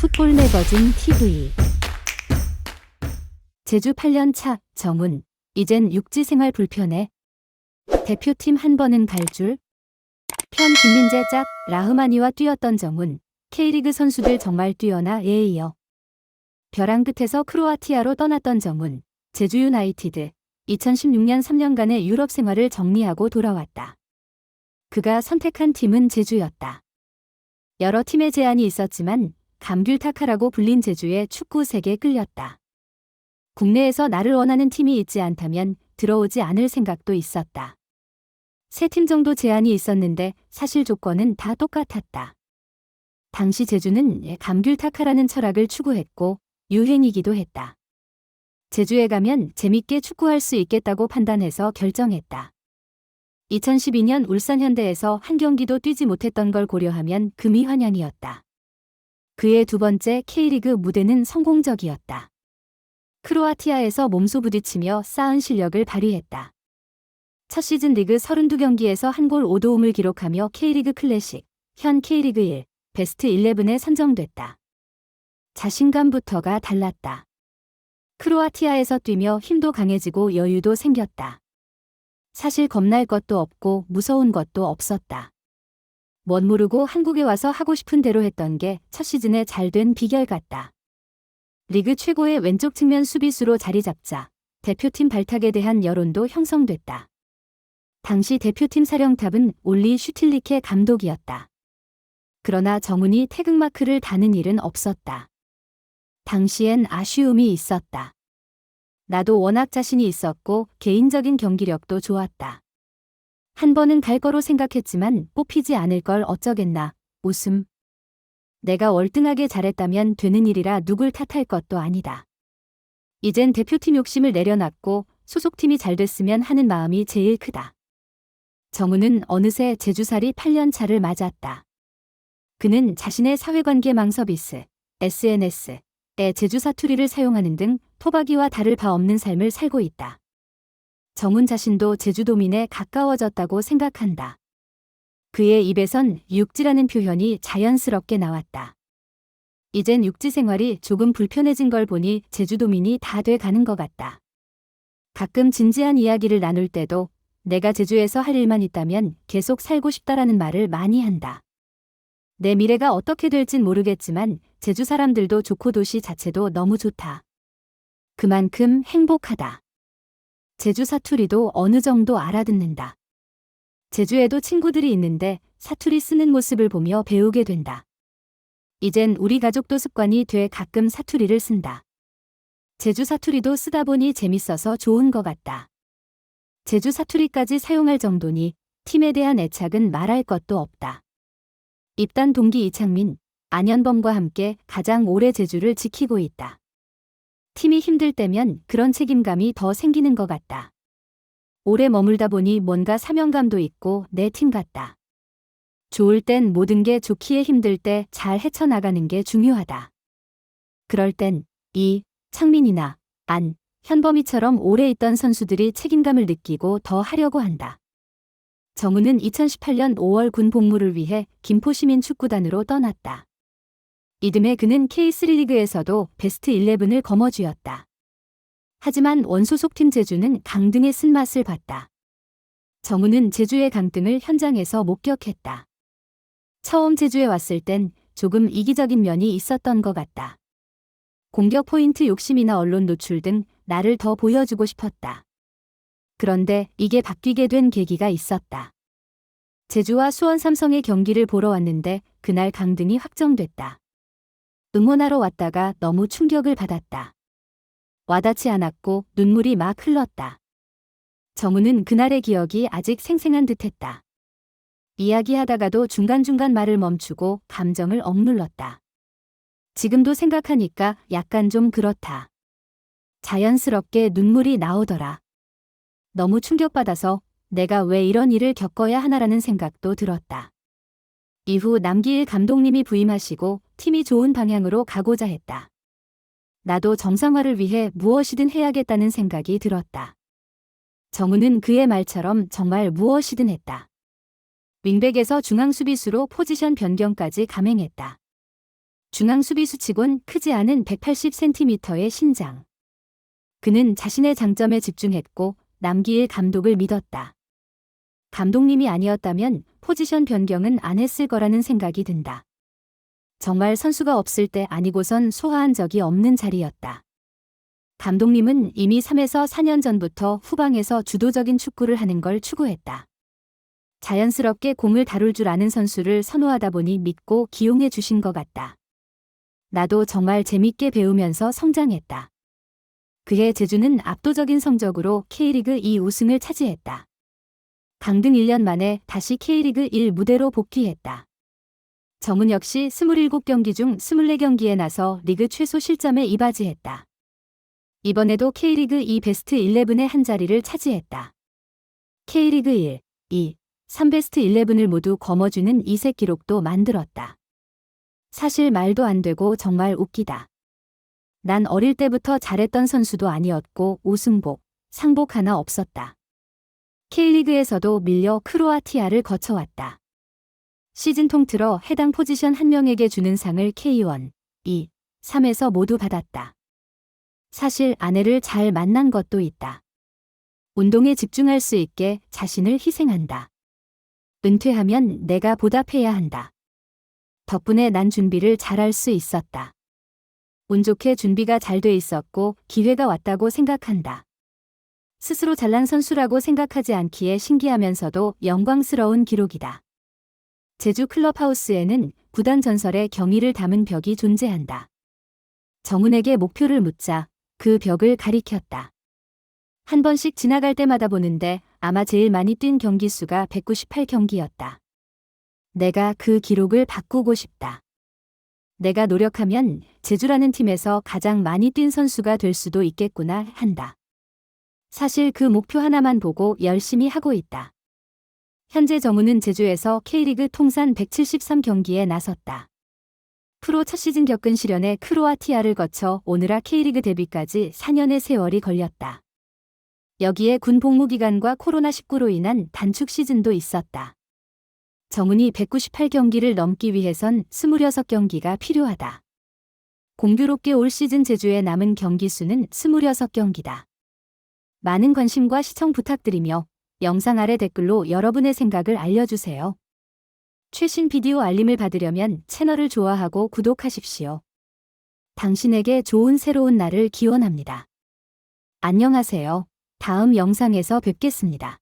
풋볼 매거진 TV 제주 8년 차 정훈. 이젠 육지 생활 불편해. 대표팀 한 번은 갈 줄. 편 김민재 짝 라흐마니와 뛰었던 정훈. K리그 선수들 정말 뛰어나 예에 이어. 벼랑 끝에서 크로아티아로 떠났던 정훈. 제주 유나이티드. 2016년 3년간의 유럽 생활을 정리하고 돌아왔다. 그가 선택한 팀은 제주였다. 여러 팀의 제안이 있었지만 감귤타카라고 불린 제주의 축구 세계에 끌렸다. 국내에서 나를 원하는 팀이 있지 않다면 들어오지 않을 생각도 있었다. 세 팀 정도 제안이 있었는데 사실 조건은 다 똑같았다. 당시 제주는 감귤타카라는 철학을 추구했고 유행이기도 했다. 제주에 가면 재밌게 축구할 수 있겠다고 판단해서 결정했다. 2012년 울산 현대에서 한 경기도 뛰지 못했던 걸 고려하면 금이 환영이었다. 그의 두 번째 K리그 무대는 성공적이었다. 크로아티아에서 몸소 부딪히며 쌓은 실력을 발휘했다. 첫 시즌 리그 32경기에서 한 골 5도움을 기록하며 K리그 클래식, 현 K리그 1, 베스트 11에 선정됐다. 자신감부터가 달랐다. 크로아티아에서 뛰며 힘도 강해지고 여유도 생겼다. 사실 겁날 것도 없고 무서운 것도 없었다. 멋 모르고 한국에 와서 하고 싶은 대로 했던 게 첫 시즌에 잘 된 비결 같다. 리그 최고의 왼쪽 측면 수비수로 자리 잡자 대표팀 발탁에 대한 여론도 형성됐다. 당시 대표팀 사령탑은 올리 슈틸리케 감독이었다. 그러나 정훈이 태극마크를 다는 일은 없었다. 당시엔 아쉬움이 있었다. 나도 워낙 자신이 있었고 개인적인 경기력도 좋았다. 한 번은 갈 거로 생각했지만 뽑히지 않을 걸 어쩌겠나. 웃음. 내가 월등하게 잘했다면 되는 일이라 누굴 탓할 것도 아니다. 이젠 대표팀 욕심을 내려놨고 소속팀이 잘 됐으면 하는 마음이 제일 크다. 정우는 어느새 제주살이 8년 차를 맞았다. 그는 자신의 사회관계 망 서비스, SNS에 제주 사투리를 사용하는 등 토박이와 다를 바 없는 삶을 살고 있다. 정훈 자신도 제주도민에 가까워졌다고 생각한다. 그의 입에선 육지라는 표현이 자연스럽게 나왔다. 이젠 육지 생활이 조금 불편해진 걸 보니 제주도민이 다 돼 가는 것 같다. 가끔 진지한 이야기를 나눌 때도 내가 제주에서 할 일만 있다면 계속 살고 싶다라는 말을 많이 한다. 내 미래가 어떻게 될진 모르겠지만 제주 사람들도 좋고 도시 자체도 너무 좋다. 그만큼 행복하다. 제주 사투리도 어느 정도 알아듣는다. 제주에도 친구들이 있는데 사투리 쓰는 모습을 보며 배우게 된다. 이젠 우리 가족도 습관이 돼 가끔 사투리를 쓴다. 제주 사투리도 쓰다 보니 재밌어서 좋은 것 같다. 제주 사투리까지 사용할 정도니 팀에 대한 애착은 말할 것도 없다. 입단 동기 이창민, 안현범과 함께 가장 오래 제주를 지키고 있다. 팀이 힘들 때면 그런 책임감이 더 생기는 것 같다. 오래 머물다 보니 뭔가 사명감도 있고 내 팀 같다. 좋을 땐 모든 게 좋기에 힘들 때 잘 헤쳐나가는 게 중요하다. 그럴 땐 이, 창민이나 안, 현범이처럼 오래 있던 선수들이 책임감을 느끼고 더 하려고 한다. 정우는 2018년 5월 군 복무를 위해 김포시민 축구단으로 떠났다. 이듬해 그는 K3 리그에서도 베스트 11을 거머쥐었다. 하지만 원소속 팀 제주는 강등의 쓴맛을 봤다. 정우는 제주의 강등을 현장에서 목격했다. 처음 제주에 왔을 땐 조금 이기적인 면이 있었던 것 같다. 공격 포인트 욕심이나 언론 노출 등 나를 더 보여주고 싶었다. 그런데 이게 바뀌게 된 계기가 있었다. 제주와 수원 삼성의 경기를 보러 왔는데 그날 강등이 확정됐다. 응원하러 왔다가 너무 충격을 받았다. 와닿지 않았고 눈물이 막 흘렀다. 정우는 그날의 기억이 아직 생생한 듯 했다. 이야기하다가도 중간중간 말을 멈추고 감정을 억눌렀다. 지금도 생각하니까 약간 좀 그렇다. 자연스럽게 눈물이 나오더라. 너무 충격받아서 내가 왜 이런 일을 겪어야 하나라는 생각도 들었다. 이후 남기일 감독님이 부임하시고 팀이 좋은 방향으로 가고자 했다. 나도 정상화를 위해 무엇이든 해야겠다는 생각이 들었다. 정우는 그의 말처럼 정말 무엇이든 했다. 윙백에서 중앙 수비수로 포지션 변경까지 감행했다. 중앙 수비수 치곤 크지 않은 180cm의 신장. 그는 자신의 장점에 집중했고 남기일 감독을 믿었다. 감독님이 아니었다면 포지션 변경은 안 했을 거라는 생각이 든다. 정말 선수가 없을 때 아니고선 소화한 적이 없는 자리였다. 감독님은 이미 3에서 4년 전부터 후방에서 주도적인 축구를 하는 걸 추구했다. 자연스럽게 공을 다룰 줄 아는 선수를 선호하다 보니 믿고 기용해 주신 것 같다. 나도 정말 재밌게 배우면서 성장했다. 그의 제주는 압도적인 성적으로 K리그 2 우승을 차지했다. 강등 1년 만에 다시 K리그 1 무대로 복귀했다. 정은 역시 27경기 중 24경기에 나서 리그 최소 실점에 이바지했다. 이번에도 K리그 2 베스트 11의 한 자리를 차지했다. K리그 1, 2, 3베스트 11을 모두 거머쥐는 이색 기록도 만들었다. 사실 말도 안 되고 정말 웃기다. 난 어릴 때부터 잘했던 선수도 아니었고 우승복, 상복 하나 없었다. K리그에서도 밀려 크로아티아를 거쳐왔다. 시즌 통틀어 해당 포지션 한 명에게 주는 상을 K1, 2, 3에서 모두 받았다. 사실 아내를 잘 만난 것도 있다. 운동에 집중할 수 있게 자신을 희생한다. 은퇴하면 내가 보답해야 한다. 덕분에 난 준비를 잘할 수 있었다. 운 좋게 준비가 잘 돼 있었고 기회가 왔다고 생각한다. 스스로 잘난 선수라고 생각하지 않기에 신기하면서도 영광스러운 기록이다. 제주 클럽하우스에는 구단 전설의 경의를 담은 벽이 존재한다. 정은에게 목표를 묻자 그 벽을 가리켰다. 한 번씩 지나갈 때마다 보는데 아마 제일 많이 뛴 경기 수가 198경기였다. 내가 그 기록을 바꾸고 싶다. 내가 노력하면 제주라는 팀에서 가장 많이 뛴 선수가 될 수도 있겠구나 한다. 사실 그 목표 하나만 보고 열심히 하고 있다. 현재 정우는 제주에서 K리그 통산 173경기에 나섰다. 프로 첫 시즌 겪은 시련에 크로아티아를 거쳐 오늘아 K리그 데뷔까지 4년의 세월이 걸렸다. 여기에 군 복무 기간과 코로나19로 인한 단축 시즌도 있었다. 정은이 198경기를 넘기 위해선 26경기가 필요하다. 공교롭게 올 시즌 제주에 남은 경기 수는 26경기다. 많은 관심과 시청 부탁드리며 영상 아래 댓글로 여러분의 생각을 알려주세요. 최신 비디오 알림을 받으려면 채널을 좋아하고 구독하십시오. 당신에게 좋은 새로운 날을 기원합니다. 안녕하세요. 다음 영상에서 뵙겠습니다.